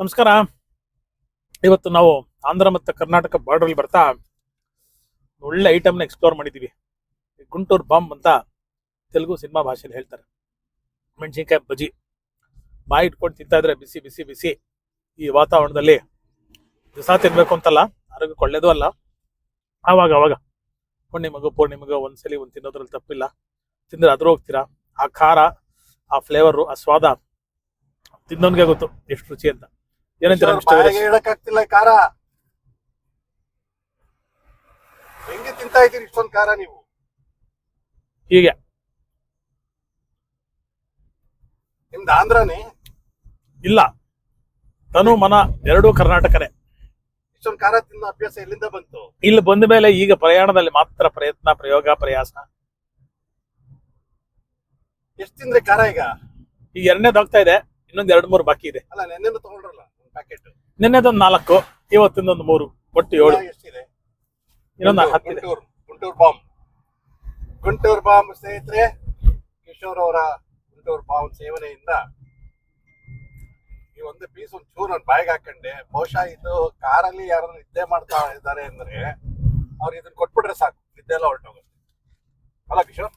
ನಮಸ್ಕಾರ. ಇವತ್ತು ನಾವು ಆಂಧ್ರ ಮತ್ತು ಕರ್ನಾಟಕ ಬಾರ್ಡರ್ ಬರ್ತಾ ಒಳ್ಳೆ ಐಟಮ್ನ ಎಕ್ಸ್ಪ್ಲೋರ್ ಮಾಡಿದ್ದೀವಿ ಗುಂಟೂರು ಬಾಂಬ್ ಅಂತ ತೆಲುಗು ಸಿನಿಮಾ ಭಾಷೆಯಲ್ಲಿ ಹೇಳ್ತಾರೆ. ಮೆಣಸಿನ್ಕಾಯಿ ಬಜ್ಜಿ. ಬಾಯಿ ಇಟ್ಕೊಂಡು ತಿಂತಾ ಇದ್ರೆ ಬಿಸಿ ಬಿಸಿ ಬಿಸಿ ಈ ವಾತಾವರಣದಲ್ಲಿ ದಿವಸ ತಿನ್ಬೇಕು ಅಂತಲ್ಲ, ಆರೋಗ್ಯಕ್ಕೆ ಒಳ್ಳೇದು ಅಲ್ಲ. ಆವಾಗ ಅವಾಗ ಪೂರ್ಣಿಮಗು ಪೂರ್ಣಿಮಗು ಒಂದ್ಸಲಿ ಒಂದು ತಿನ್ನೋದ್ರಲ್ಲಿ ತಪ್ಪಿಲ್ಲ. ತಿಂದ್ರೆ ಅದ್ರ ಹೋಗ್ತೀರಾ? ಆ ಖಾರ, ಆ ಫ್ಲೇವರು ಆ ಸ್ವಾದ ತಿನ್ನೋನ್ಗೆ ಗೊತ್ತು, ಎಷ್ಟು ರುಚಿ ಅಂತ. ಏನಂತೀರ ಹೇಳಕ್ಕಾಗ್ತಿಲ್ಲ ಖಾರ. ಹೆಂಗೆ ತಿಂತಾ ಇದ್ದೀರಿ ಇಷ್ಟೊಂದು ಖಾರ ನೀವು? ಹೀಗೆ. ನಿಮ್ದು ಆಂಧ್ರನೇ? ಇಲ್ಲ. ತನು ಮನ ಎರಡೂ ಕರ್ನಾಟಕನೇ. ಇಷ್ಟೊಂದು ಖಾರ ತಿನ್ನೋ ಅಭ್ಯಾಸ ಎಲ್ಲಿಂದ ಬಂತು? ಇಲ್ಲಿ ಬಂದ ಮೇಲೆ ಈಗ ಪ್ರಯಾಣದಲ್ಲಿ ಮಾತ್ರ ಪ್ರಯತ್ನ ಪ್ರಯೋಗ ಪ್ರಯಾಸ. ಎಷ್ಟ್ ತಿಂದ್ರೆ ಖಾರ ಈಗ? ಈಗ ಎರಡನೇದಾಗ್ತಾ ಇದೆ ಇನ್ನೊಂದ್ ಎರಡ್ ಮೂರು ಬಾಕಿ ಇದೆ. ಅಲ್ಲ ನೆನ್ನೆ ತಗೊಂಡ್ರಲ್ಲ. ಪ್ಯಾಕೆಟ್ ನಿನ್ನೆದೊಂದು ನಾಲ್ಕು ಇವತ್ತಿಂದೊಂದು ಮೂರು ಒಟ್ಟು ಏಳು. ಎಷ್ಟಿದೆ? ಇನ್ನೊಂದು ಗುಂಟೂರು, ಹತ್ತಿದೆ. ಗುಂಟೂರು ಗುಂಟೂರು ಬಾಂಬ್. ಗುಂಟೂರು ಬಾಂಬ್ ಸ್ನೇಹಿತರೆ ಕಿಶೋರ್ ಅವರ ಗುಂಟೂರು ಬಾಂಬ್ ಸೇವನೆಯಿಂದ ಈ ಒಂದು ಪೀಸ್ ಒಂದು ಚೂರು ನನ್ನ ಬಾಯಿಗೆ ಹಾಕೊಂಡೆ. ಬಹುಶಃ ಇದು ಕಾರಲ್ಲಿ ಯಾರನ್ನ ನಿದ್ದೆ ಮಾಡ್ತಾ ಇದ್ದಾರೆ ಅಂದ್ರೆ ಅವ್ರು ಇದನ್ನ ಕೊಟ್ಬಿಟ್ರೆ ಸಾಕು. ನಿದ್ದೆ ಎಲ್ಲ ಹೊರಟೋಗುತ್ತೆ. ಅಲ್ಲ ಕಿಶೋರ್?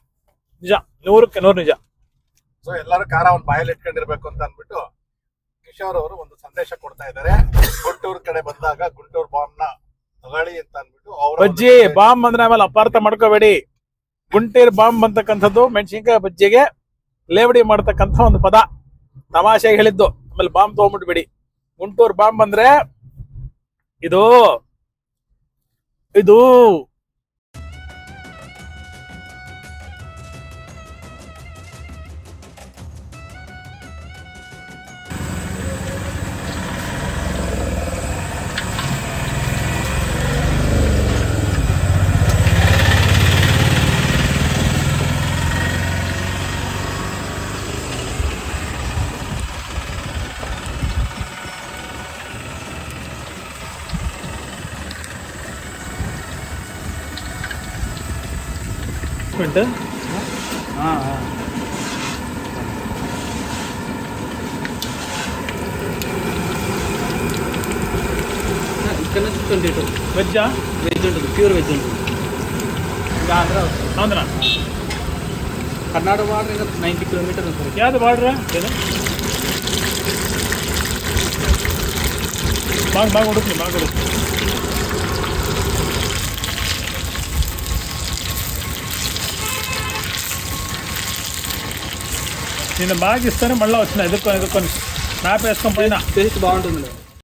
ನಿಜ. ನೂರಕ್ಕೆ ನೂರು ನಿಜ. ಸೊ ಎಲ್ಲರೂ ಕಾರ ಒಂದು ಬಾಯಲ್ಲಿ ಇಟ್ಕೊಂಡಿರ್ಬೇಕು ಅಂತ ಅಂದ್ಬಿಟ್ಟು ಕಿಶೋರ್ ಅವರು ಒಂದು ಸಂದೇಶ ಕೊಡ್ತಾ ಇದ್ದಾರೆ. ಗುಂಟೂರ್ ಕಡೆ ಬಂದಾಗ ಗುಂಟೂರ್ ಬಾಂಬ್ನ ತಗೊಳ್ಳಿ ಅಂತ ಅಂದ್ಬಿಟ್ಟು ಅವ್ರ ಬಜ್ಜಿ ಬಾಂಬ್ ಅಂದ್ರೆ ಆಮೇಲೆ ಅಪಾರ್ಥ ಮಾಡ್ಕೋಬೇಡಿ. ಗುಂಟೀರ್ ಬಾಂಬ್ ಅಂತಕ್ಕಂಥದ್ದು ಮೆಣಸಿನ್ಕಾಯಿ ಬಜ್ಜಿಗೆ ಲೇವಡಿ ಮಾಡ್ತಕ್ಕಂಥ ಒಂದು ಪದ. ತಮಾಷೆಗೆ ಹೇಳಿದ್ದು. ಆಮೇಲೆ ಬಾಂಬ್ ತಗೊಂಡ್ಬಿಡ್ಬೇಡಿ ಗುಂಟೂರ್ ಬಾಂಬ್ ಅಂದ್ರೆ ಇದು ಇದು சிக்ஸ் மினிட்டு ஆ ஆ చికెన్ ట్వంటీ టూ వెజ్జా వెజ్ ఉంటుంది ప్యూర్ వెజ్ ఉంటుంది ఇంకా ఆంధ్ర ఆంధ్ర కర్ణాటక బార్డర్ ఇంకా నైంటీ కిలోమీటర్ ఉంటుంది యాద బార్డరా లేదా బాగా బాగా ఉడుతుంది బాగా ఉడుతుంది నేను బాగా ఇస్తానే మళ్ళీ వచ్చిన ఎదుర్కొని ఎదుర్కొని. మ్యాప్ వేసుకొని పోయినా. టేస్ట్ బాగుంటుంది